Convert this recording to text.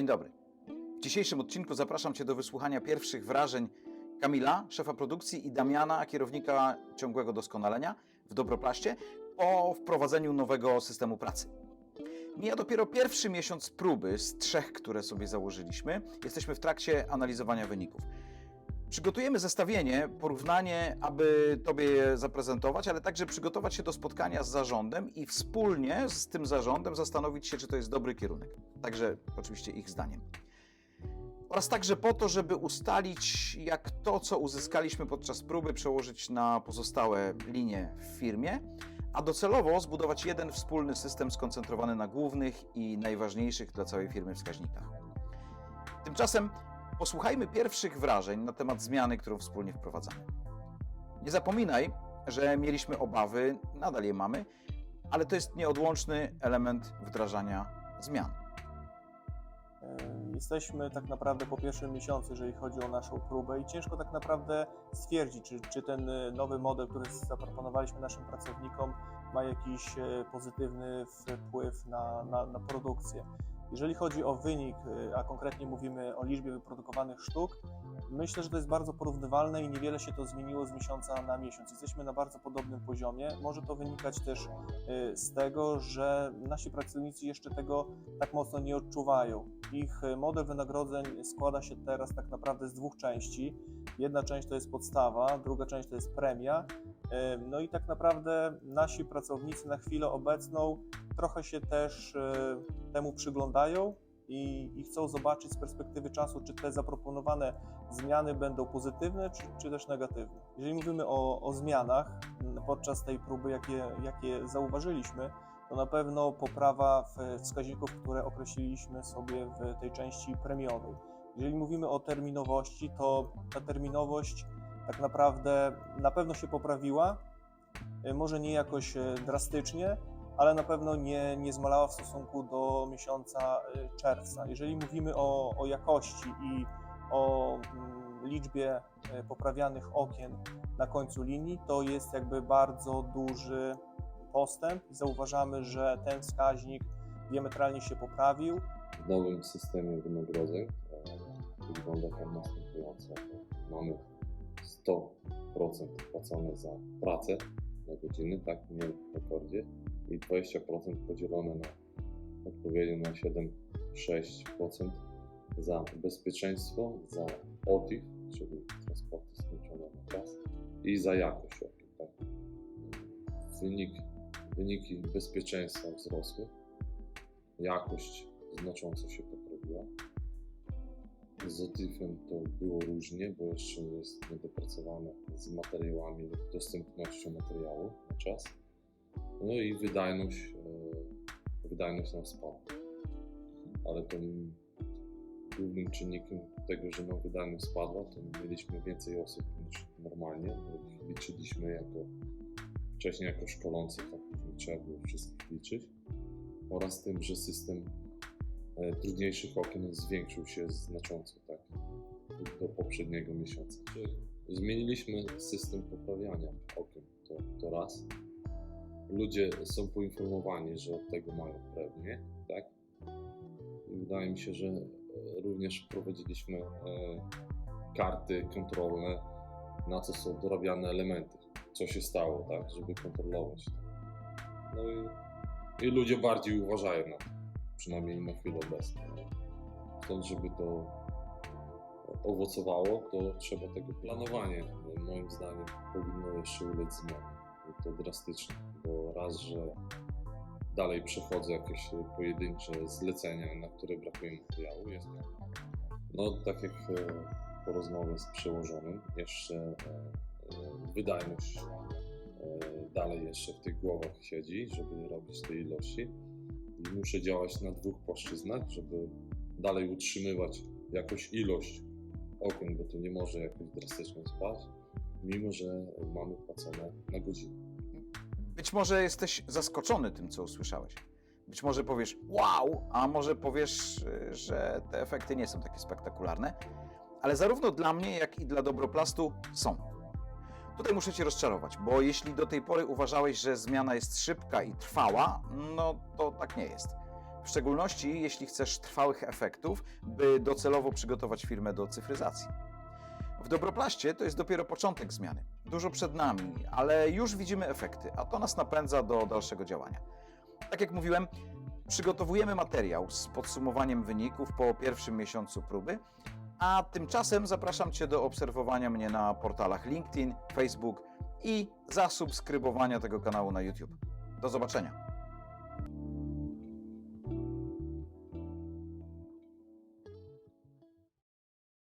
Dzień dobry. W dzisiejszym odcinku zapraszam Cię do wysłuchania pierwszych wrażeń Kamila, szefa produkcji, i Damiana, kierownika ciągłego doskonalenia w Dobroplaście po wprowadzeniu nowego systemu pracy. Mija dopiero pierwszy miesiąc próby z trzech, które sobie założyliśmy. Jesteśmy w trakcie analizowania wyników. Przygotujemy zestawienie, porównanie, aby Tobie je zaprezentować, ale także przygotować się do spotkania z zarządem i wspólnie z tym zarządem zastanowić się, czy to jest dobry kierunek. Także oczywiście ich zdaniem. Oraz także po to, żeby ustalić, jak to, co uzyskaliśmy podczas próby, przełożyć na pozostałe linie w firmie, a docelowo zbudować jeden wspólny system skoncentrowany na głównych i najważniejszych dla całej firmy wskaźnikach. Tymczasem posłuchajmy pierwszych wrażeń na temat zmiany, którą wspólnie wprowadzamy. Nie zapominaj, że mieliśmy obawy, nadal je mamy, ale to jest nieodłączny element wdrażania zmian. Jesteśmy tak naprawdę po pierwszym miesiącu, jeżeli chodzi o naszą próbę i ciężko tak naprawdę stwierdzić, czy, czy ten e, nowy model, który zaproponowaliśmy naszym pracownikom ma jakiś e, pozytywny wpływ na, na, na produkcję. Jeżeli chodzi o wynik, e, a konkretnie mówimy o liczbie wyprodukowanych sztuk, myślę, że to jest bardzo porównywalne i niewiele się to zmieniło z miesiąca na miesiąc. Jesteśmy na bardzo podobnym poziomie. Może to wynikać też e, z tego, że nasi pracownicy jeszcze tego tak mocno nie odczuwają. Ich e, model wynagrodzeń składa się teraz tak naprawdę z dwóch części. Jedna część to jest podstawa, druga część to jest premia. No i tak naprawdę nasi pracownicy na chwilę obecną trochę się też e, temu przyglądają i, i chcą zobaczyć z perspektywy czasu, czy te zaproponowane zmiany będą pozytywne, czy, czy też negatywne. Jeżeli mówimy o, o zmianach podczas tej próby, jakie, jakie zauważyliśmy, to na pewno poprawa wskaźników, które określiliśmy sobie w tej części premiowej. Jeżeli mówimy o terminowości, to ta terminowość tak naprawdę na pewno się poprawiła, y, może nie jakoś y, drastycznie, ale na pewno nie, nie zmalała w stosunku do miesiąca y, czerwca. Jeżeli mówimy o, o jakości i o mm, liczbie y, poprawianych okien na końcu linii, to jest jakby bardzo duży postęp zauważamy, że ten wskaźnik diametralnie się poprawił. w nowym systemie wynagrodzeń e, wygląda to następująco. Mamy 100% płacone za pracę na godziny, tak, nie w rekordzie, i 20% podzielone na odpowiednio na 7-6% za bezpieczeństwo, za OTIF, czyli transporty skończone na czas i za jakość okien, tak. Wynik, wyniki bezpieczeństwa wzrosły, jakość znacząco się poprawiła. Z OTIF-em to było różnie, bo jeszcze jest niedopracowane z materiałami lub dostępnością materiału na czas. No i wydajność, e, wydajność nam spadła. Ale tym głównym czynnikiem tego, że nam wydajność spadła, to mieliśmy więcej osób niż normalnie. ich Liczyliśmy jako wcześniej jako szkolących, a później trzeba było wszystkich liczyć. Oraz tym, że system trudniejszych okien zwiększył się znacząco tak, do poprzedniego miesiąca. Zmieniliśmy system poprawiania okien, to, to raz. Ludzie są poinformowani, że od tego mają premię, tak? I wydaje mi się, że e, również wprowadziliśmy e, karty kontrolne, na co są dorabiane elementy, co się stało, tak, żeby kontrolować. No i, i ludzie bardziej uważają na to przynajmniej na chwilę obecną. Stąd, żeby to owocowało, to trzeba tego planowanie, moim zdaniem, powinno jeszcze ulec zmianie. To drastycznie, bo raz, że dalej przechodzę jakieś pojedyncze zlecenia, na które brakuje materiału, jest no tak jak e, po rozmowie z przełożonym, jeszcze e, e, wydajność dalej jeszcze w tych głowach siedzi, żeby robić te ilości muszę działać na dwóch płaszczyznach, żeby dalej utrzymywać jakąś ilość okien, bo to nie może jakoś drastycznie spaść, mimo że mamy płacone na godzinę. Być może jesteś zaskoczony tym, co usłyszałeś. Być może powiesz wow, a może powiesz, że te efekty nie są takie spektakularne, ale zarówno dla mnie, jak i dla Dobroplastu są. Tutaj muszę Cię rozczarować, bo jeśli do tej pory uważałeś, że zmiana jest szybka i trwała, no to tak nie jest. W szczególności jeśli chcesz trwałych efektów, by docelowo przygotować firmę do cyfryzacji. W Dobroplaście to jest dopiero początek zmiany. Dużo przed nami, ale już widzimy efekty, a to nas napędza do dalszego działania. Tak jak mówiłem, przygotowujemy materiał z podsumowaniem wyników po pierwszym miesiącu próby, a tymczasem zapraszam Cię do obserwowania mnie na portalach LinkedIn, Facebook i zasubskrybowania tego kanału na YouTube. Do zobaczenia.